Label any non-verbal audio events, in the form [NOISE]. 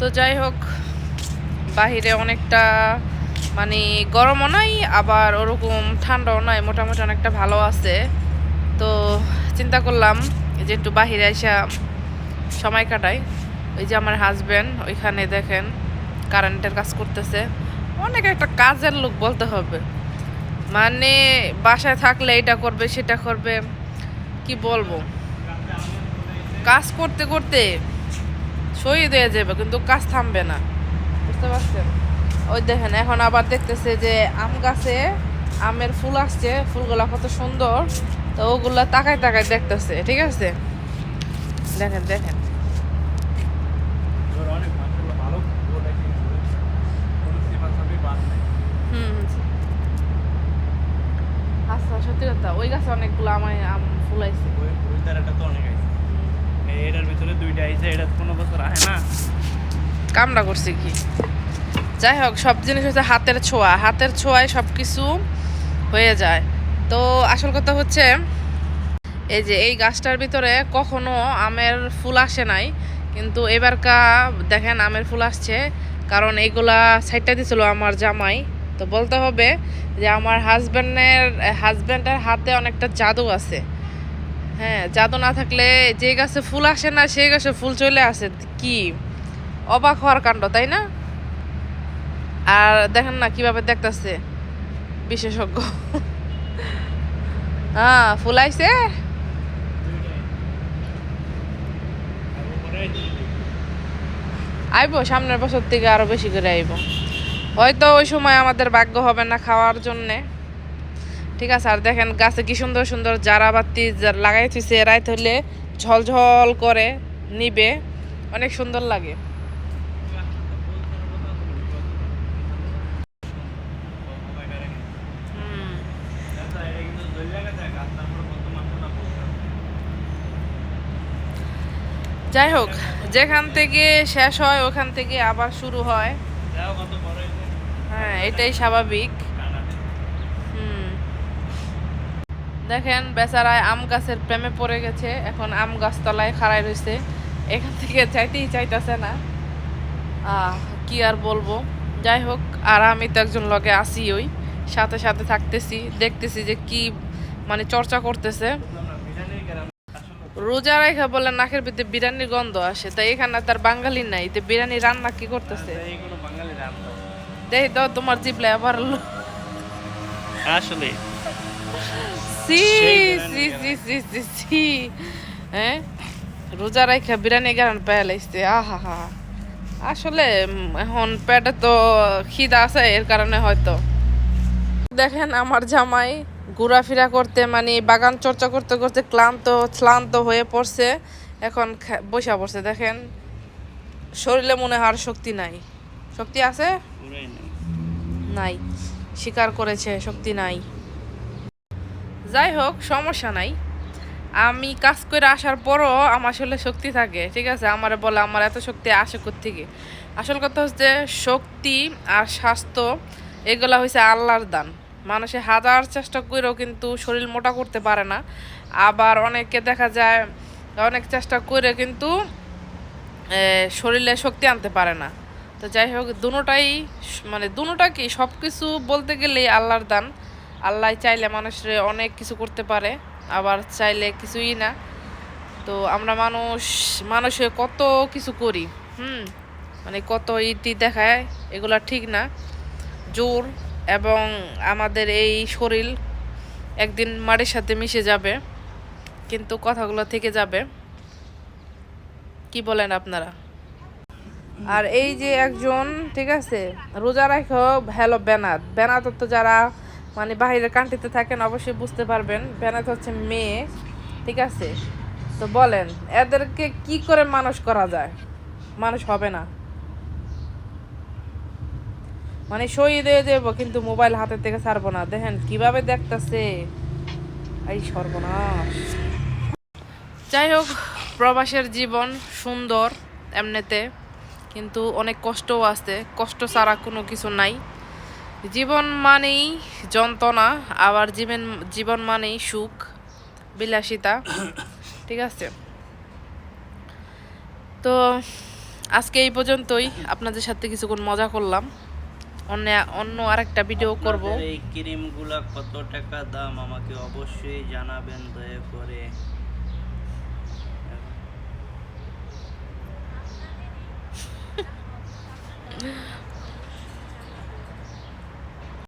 তো যাই হোক, বাহিরে অনেকটা মানে গরমও নাই, আবার ওরকম ঠান্ডাও নাই, মোটামুটি অনেকটা ভালো আছে। তো চিন্তা করলাম যে একটু বাহিরে এসে সময় কাটাই। ওই যে আমার হাজব্যান্ড ওইখানে দেখেন কারেন্টের কাজ করতেছে। অনেক একটা কাজের লোক বলতে হবে। মানে বাসায় থাকলে এটা করবে, সেটা করবে, কি বলব? কাজ করতে করতে শহীদ হয়ে যাবে কিন্তু কাজ থামবে না। বুঝতে পারছেন? ওই দেখেন এখন আবার দেখতেছে যে আম গাছে আমের ফুল আসছে ফুলগুলা কত সুন্দর। তো ওগুলা তাকায় তাকায় দেখতেছে ঠিক আছে? দেখেন দেখেন। হুম আচ্ছা। সত্যি কথা ওই গাছে অনেকগুলো আমায় আম ফুলাইছে ওই তারাটা তো অনেক এটার ভিতরে দুইটা আইছে, এটা কোনো বছর না। কামড়া করছে কি? যাই হোক, সব জিনিস হচ্ছে হাতের ছোঁয়া। হাতের ছোঁয়ায় সব কিছু হয়ে যায়। তো আসল কথা হচ্ছে, এই যে এই গাছটার ভিতরে কখনো আমের ফুল আসে নাই, কিন্তু এবারকা দেখেন আমের ফুল আসছে, কারণ এইগুলা সাইডটা দিছিল আমার জামাই। তো বলতে হবে যে আমার হাজব্যান্ডের হাজব্যান্ডের হাতে অনেকটা জাদু আছে। হ্যাঁ জাদু না থাকলে যে গাছে ফুল আসে না, সেই গাছে ফুল চলে আসে, কি? অবাক হওয়ার কাণ্ড, তাই না? আর দেখেন না কীভাবে দেখতেছে বিশেষজ্ঞ। [LAUGHS] হ্যাঁ ফুল আইছে? আইবো, সামনের বছর থেকে আরও বেশি করে আইবো। হয়তো ওই সময় আমাদের ভাগ্য হবে না খাওয়ার জন্যে। ঠিক আছে, আর দেখেন গাছে কি সুন্দর সুন্দর জারা বাতি লাগাই থুইছে, রাইত হলে ঝলঝল করে নিবে, অনেক সুন্দর লাগে। যাই হোক, যেখান থেকে শেষ হয়, ওখান থেকে আবার শুরু হয়। হ্যাঁ এটাই স্বাভাবিক হুম দেখেন বেচারায় আম গাছের প্রেমে পড়ে গেছে এখন আম গাছতলায় খাড়াই রয়েছে। এখান থেকে চাইতেই চাইতেছে না। আহ, কি আর বলব? যাই হোক আর আমি তো একজন লগে আসি ওই সাথে সাথে থাকতেছি দেখতেছি যে কি মানে চর্চা করতেছে। রোজা রেখা বলে নাকের ভিতরে বিরিয়ানির গন্ধ আসে তাই এখানে তার বাঙালি নাই তো বিরিয়ানি রান্না কি করতেছে? দেখি তো তোমার জিবলে আবার আসলে। সি সি সি সি সি সি হ্যাঁ রোজা রাখা বিরিয়ানি গান পেয়ে লাইছে আহা হা আসলে এখন পেটে তো খিদা আছে এর কারণে হয়তো দেখেন আমার জামাই ঘোরাফেরা করতে মানে বাগান চর্চা করতে করতে ক্লান্ত ক্লান্ত হয়ে পড়ছে এখন বসা পড়ছে দেখেন শরীরে মনে হয় আর শক্তি নাই শক্তি আছে নাই স্বীকার করেছে শক্তি নাই যাই হোক, সমস্যা নাই। আমি কাজ করে আসার পরও আমার আসলে শক্তি থাকে, ঠিক আছে? আমার বলে, আমার এত শক্তি আসে থেকে আসল কথা হচ্ছে শক্তি আর স্বাস্থ্য, এগুলা হয়েছে আল্লাহর দান। মানুষে হাজার চেষ্টা করেও কিন্তু শরীর মোটা করতে পারে না। আবার অনেকে দেখা যায়, অনেক চেষ্টা করে কিন্তু শরীরে শক্তি আনতে পারে না। তো যাই হোক, দুটাই মানে দুটা কি সব কিছু বলতে গেলেই আল্লাহর দান। আল্লাহ চাইলে মানুষের অনেক কিছু করতে পারে, আবার চাইলে কিছুই না। তো আমরা মানুষ, মানুষে কত কিছু করি, হুম? মানে কত ইতি দেখায়, এগুলা ঠিক না। জোর এবং আমাদের এই শরীর একদিন মাটির সাথে মিশে যাবে, কিন্তু কথাগুলো থেকে যাবে। কি বলেন আপনারা? আর এই যে একজন, ঠিক আছে, রোজা রাখো, হ্যালো বেনাত। বেনাত তো যারা মানে বাহিরের কান্ট্রিতে থাকেন, অবশ্যই বুঝতে পারবেন। বেনাত হচ্ছে মেয়ে, ঠিক আছে? তো বলেন, এদেরকে কি করে মানুষ করা যায়? মানুষ হবে না। মানে সই দিয়ে যাব কিন্তু মোবাইল হাতের থেকে ছাড়বো না। দেখেন, কীভাবে দেখতেছে? এই সর্বনাশ। যাই হোক, প্রবাসের জীবন সুন্দর এমনিতে, কিন্তু অনেক কষ্টও আছে। কষ্ট ছাড়া কোনো কিছু নাই। জীবন মানেই যন্ত্রণা আবার জীবন জীবন মানেই সুখ বিলাসিতা ঠিক আছে? তো আজকে এই পর্যন্তই। আপনাদের সাথে কিছুক্ষণ মজা করলাম। অন্য অন্য আরেকটা ভিডিও করব। এই ক্রিমগুলা কত টাকা দাম আমাকে অবশ্যই জানাবেন দয়া করে।